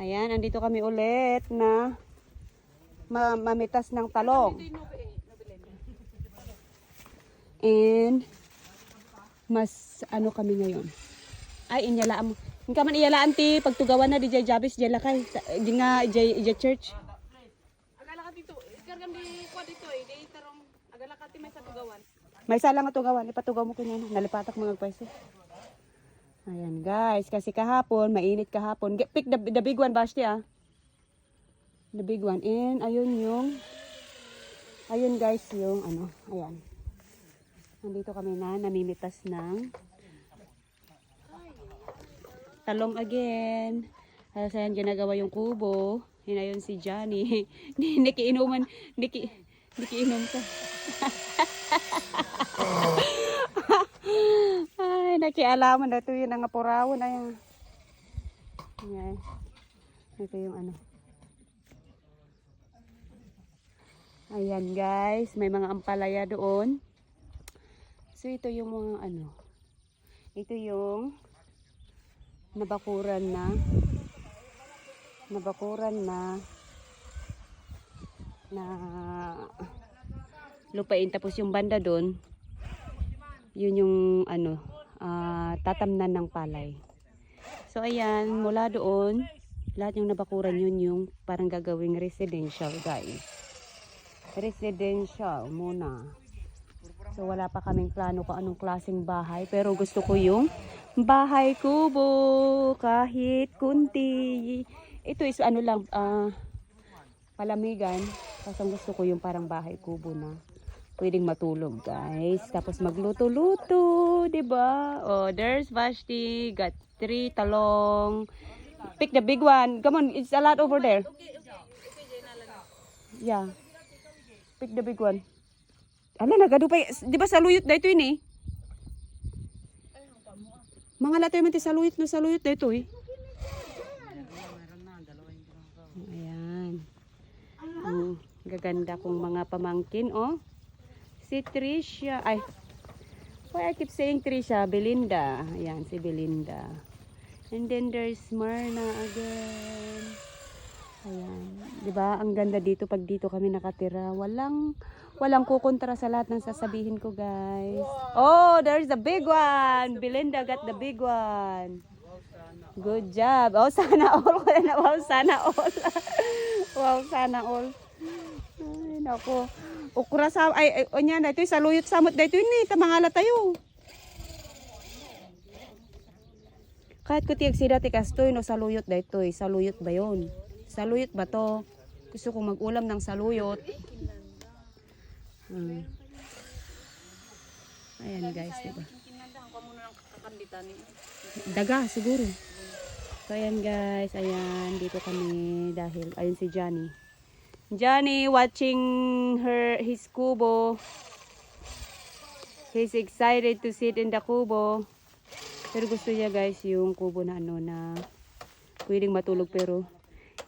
Ayan, andito kami ulit na ma mamitas ng talong. And mas ano kami ngayon. Ay, inyalaan mo. Hindi ka man iyalaan ti pagtugawan na di jay jabis jay lakay. Di nga jay jay church. Agala ka dito, ikargam di kwa dito eh, di tarong agala ka ti may sa tugawan. May isa lang tugawan. Ipatugaw mo kunya na. Nalipatak mga pwesto. Ayan guys. Kasi kahapon, mainit kahapon. Get, pick the, the big one, Bashti ah. The big one. And ayun yung, ayun guys yung ano, ayan. Nandito kami na, namimitas ng talong again. Tapos ayan, ginagawa yung kubo. Yun ayun si Johnny. Nikiinuman, niki, nikiinom ka. Ay, nakialaman na ito yung nangapurawon. Ayan. Ayan. Ito yung ano. Ayan guys, may mga ampalaya doon. So ito yung mga ano. Ito yung nabakuran na nabakuran na na lupain tapos yung banda doon yun yung ano ah, tatamnan ng palay. So ayan mula doon lahat yung nabakuran yun yung parang gagawing residential guys. Residential muna. So wala pa kaming plano kung anong klaseng bahay pero gusto ko yung bahay kubo kahit kunti. Ito is ano lang ah palamigan. Ang gusto ko yung parang bahay kubo na pwedeng matulog guys. Tapos magluto-luto 'di ba? Oh there's Vashti. Got three talong. Pick the big one. Come on it's a lot over there. Yeah. Pick the big one. Ala nagado pa. Y- di ba saluyot dito yun eh? Mga latoy man saluyot no saluyot dito eh. Ayan. Ang gaganda kong mga pamangkin, oh. Si Trisha. Ay, why I keep saying Trisha? Belinda. Ayan, si Belinda. And then there's Marna again. Ayan. ba Ang ganda dito pag dito kami nakatira. Walang, walang kukontra sa lahat ng sasabihin ko, guys. Oh, there's the big one. Belinda got the big one. Good job. Oh, sana all. Wow, sana all. wow, sana all. Ay, nako. Ukra sa ay, ay onya na ito saluyot samot dito ni tamangala tayo. Kahit ko tiyag sida ti kastoy no saluyot dito eh. Saluyot ba yon? Saluyot ba to? Gusto kong mag-ulam ng saluyot. Hmm. Ayan guys, diba? Daga siguro. So ayan guys, ayan dito kami dahil ayun si Johnny. Johnny watching her his kubo. He's excited to sit in the kubo. Pero gusto niya guys yung kubo na ano na pwedeng matulog pero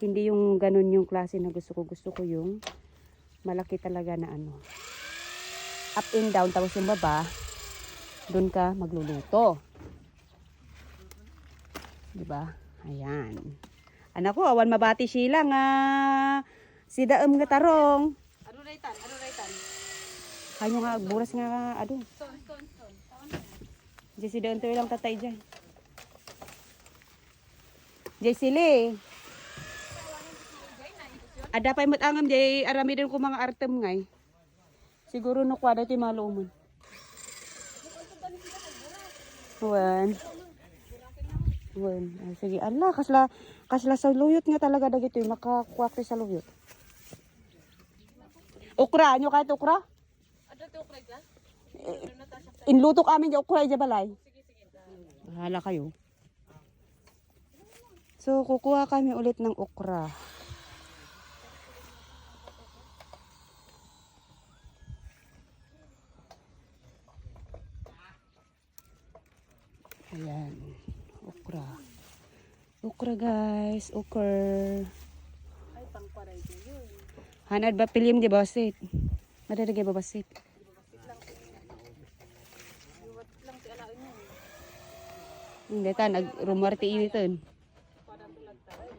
hindi yung ganun yung klase na gusto ko. Gusto ko yung malaki talaga na ano. Up and down tapos yung baba doon ka magluluto. 'Di ba? Ayan. Anak ko, awan mabati sila nga si daem nga tarong. Ano raytan? Ano raytan? Kanyo nga buras nga ado. Stone, stone, stone. Di si daem to lang tatay diyan. Jay sili. Ada pa imot angam jay arami din ko mga artem ngay. Siguro no kwada ti malumon. Wan. Wan. Sige, ala kasla kasla sa luyot nga talaga dagito makakuha sa luyot. Okra, nyo kahit okra? Ano to kray ka? Inlutok amin di okra di balay. Bahala kayo. So, kukuha kami ulit ng okra. Ayan. Okra. Okra guys. Okra. Ay, pangparay ko yun. Hanad ba pilim di basit? Madadagay ba basit? Hindi ta, initon. Parang tulag tayo.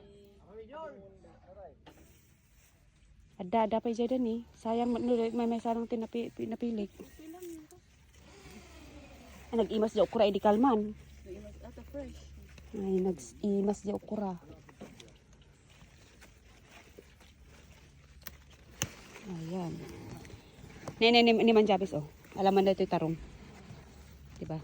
Ada, ada pa dyan eh. Sayang, no, may may sarang tinapi, pinapilik. Nag-imas di okura, edi kalman. Ay, nag-imas di okura. Ayan. Nene, ni, ni Manjabis, oh. Alaman na ito yung tarong. Diba?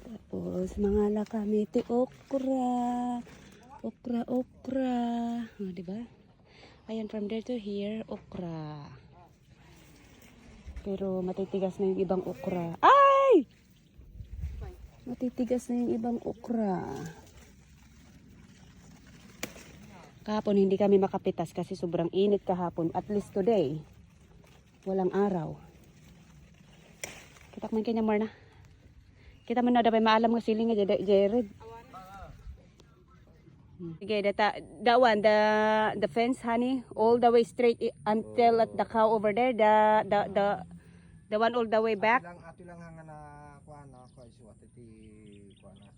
Tapos, mga lakamiti, okra. Okra, okra. Oh, diba? Ayan, from there to here, okra. Pero matitigas na yung ibang okra. Ay! Matitigas na yung ibang okra. Kahapon hindi kami makapitas kasi sobrang init kahapon. At least today, walang araw. Kita man kanya Marna. Kita man na dapat maalam nga siling nga Jared. That, that one, the the fence, honey, all the way straight until at the cow over there, the the the the one all the way back. lang ato lang nga na kuan na ko isu ati ti kuan na.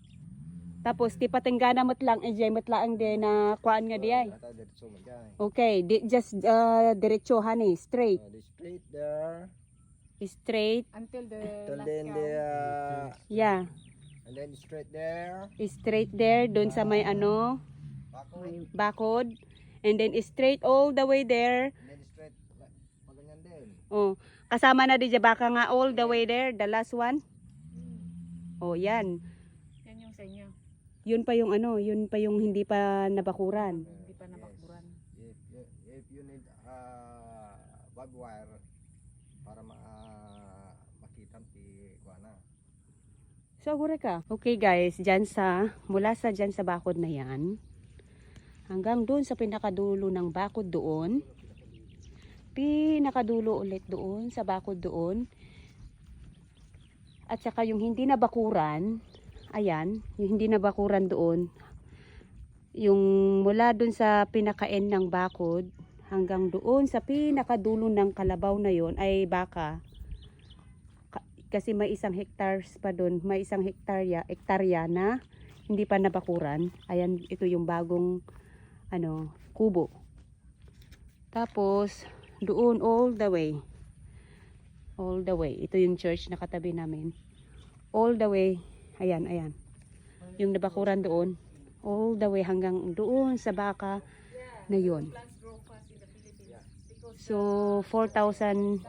Tapos ti patenggana mo't lang enjoy mo't lang din na kuan nga diay. Okay, di, just uh, diretso honey, straight. Uh, the straight there. Straight. Until the last then the uh, Yeah. and then straight there. Straight there doon sa may ano, Bako. bakod. And then straight all the way there. And then straight maganyan din. Oh, kasama na di baka nga all the way there, the last one. Hmm. Oh, yan. Yun pa yung ano, yun pa yung hindi pa nabakuran. Hindi pa nabakburan. If you, if you need uh barbed wire para ma makita ti kuan na. So, agure ka. Okay guys, dyan sa, mula sa dyan sa bakod na yan, hanggang doon sa pinakadulo ng bakod doon, pinakadulo ulit doon, sa bakod doon, at saka yung hindi na bakuran, ayan, yung hindi na bakuran doon, yung mula doon sa pinaka-end ng bakod, hanggang doon sa pinakadulo ng kalabaw na yon ay baka Ka- kasi may isang hectares pa doon, may isang hektarya, hektarya na hindi pa nabakuran. Ayan, ito yung bagong ano, kubo. Tapos doon all the way. All the way. Ito yung church na katabi namin. All the way. Ayan, ayan. Yung nabakuran doon. All the way hanggang doon sa baka na yun. So, 4,000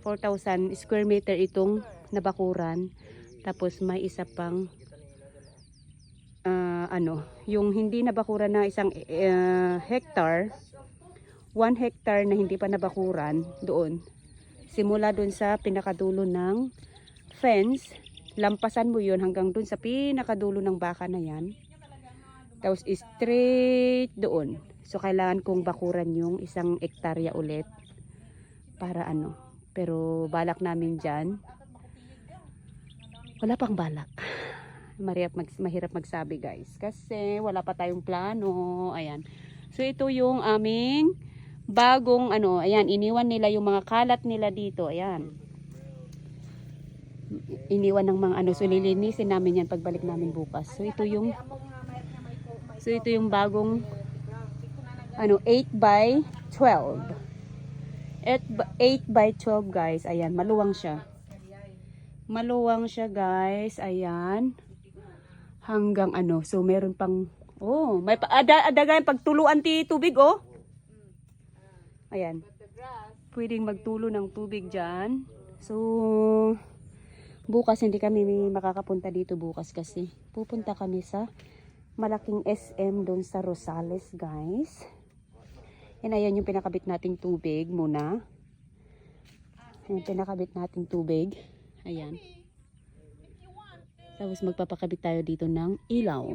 4,000 square meter itong nabakuran. Tapos may isa pang ah, ano, yung hindi nabakuran na isang eh, hectare, 1 hectare na hindi pa nabakuran doon. Simula doon sa pinakadulo ng fence, lampasan mo yun hanggang doon sa pinakadulo ng baka na yan. Tapos straight doon. So kailangan kong bakuran yung isang hektarya ulit para ano. Pero balak namin dyan. Wala pang balak. Mahirap, mag, mahirap magsabi guys. Kasi wala pa tayong plano. Ayan. So ito yung aming bagong ano. Ayan. Iniwan nila yung mga kalat nila dito. Ayan. Iniwan ng mga ano. So lilinisin namin yan pagbalik namin bukas. So ito yung So ito yung bagong ano 8 by 12. 8 by- 8 by 12 guys. Ayan, maluwang siya. Maluwang siya guys. Ayan. Hanggang ano. So meron pang Oh, may pa, ada pagtuluan ti tubig oh. Ayan. Pwedeng magtulo ng tubig diyan. So bukas hindi kami makakapunta dito bukas kasi pupunta kami sa malaking SM doon sa Rosales guys. Yan ayan yung pinakabit nating tubig muna. Ayan, pinakabit nating tubig. Ayan. Tapos magpapakabit tayo dito ng ilaw.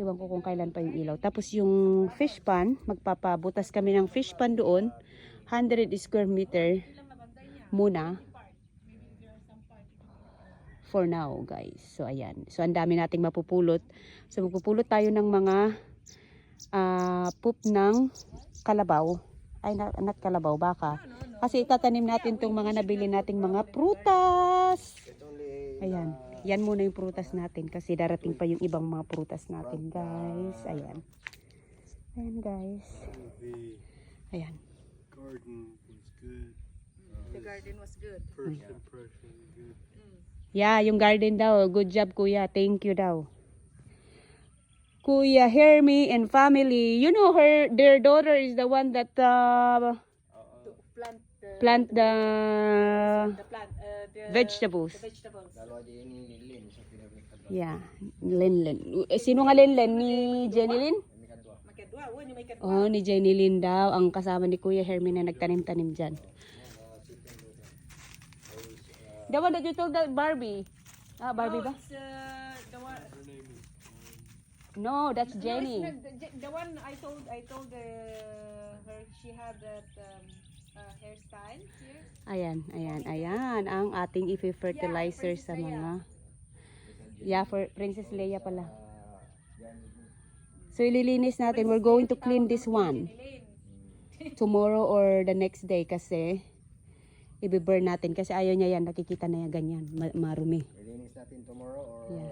Ewan ko kung kailan pa yung ilaw. Tapos yung fish pan, magpapabutas kami ng fish pan doon. 100 square meter muna. For now, guys. So, ayan. So, ang dami nating mapupulot. So, magpupulot tayo ng mga ah poop ng kalabaw. Ay, na, not kalabaw, baka. Kasi itatanim natin tong mga nabili nating mga prutas. Ayan. Yan muna yung prutas natin kasi darating pa yung ibang mga prutas natin, guys. Ayan. Ayan, guys. The Ayan. garden was good. The garden was good. First impression, good. Yeah, yung garden daw. Good job, kuya. Thank you daw. Kuya Hermie and family. You know her, their daughter is the one that uh, plant the, plant the the plant, uh, the vegetables. the vegetables. Yeah, Lenlen. Eh, Sino nga Lenlen? Ni kadwa. Oh, ni Jenny Lynn daw. Ang kasama ni Kuya Hermie na nagtanim-tanim dyan. The one that you told that Barbie. Ah, Barbie ba? It's, uh, the one, No, that's No, Jenny. not the, the one I told I told uh, her she had that um, uh, hairstyle here. Ayan, ayan, ayan. Ang ating i-fertilizer Yeah, sa Princess mga... Yeah, for Princess Leia pala. Yan. So, ililinis natin. We're going to clean this one. Elaine. Tomorrow or the next day kasi i-burn natin. Kasi ayaw niya yan. Nakikita na yan ganyan. Ma- marumi. Ilinis natin tomorrow or Yeah.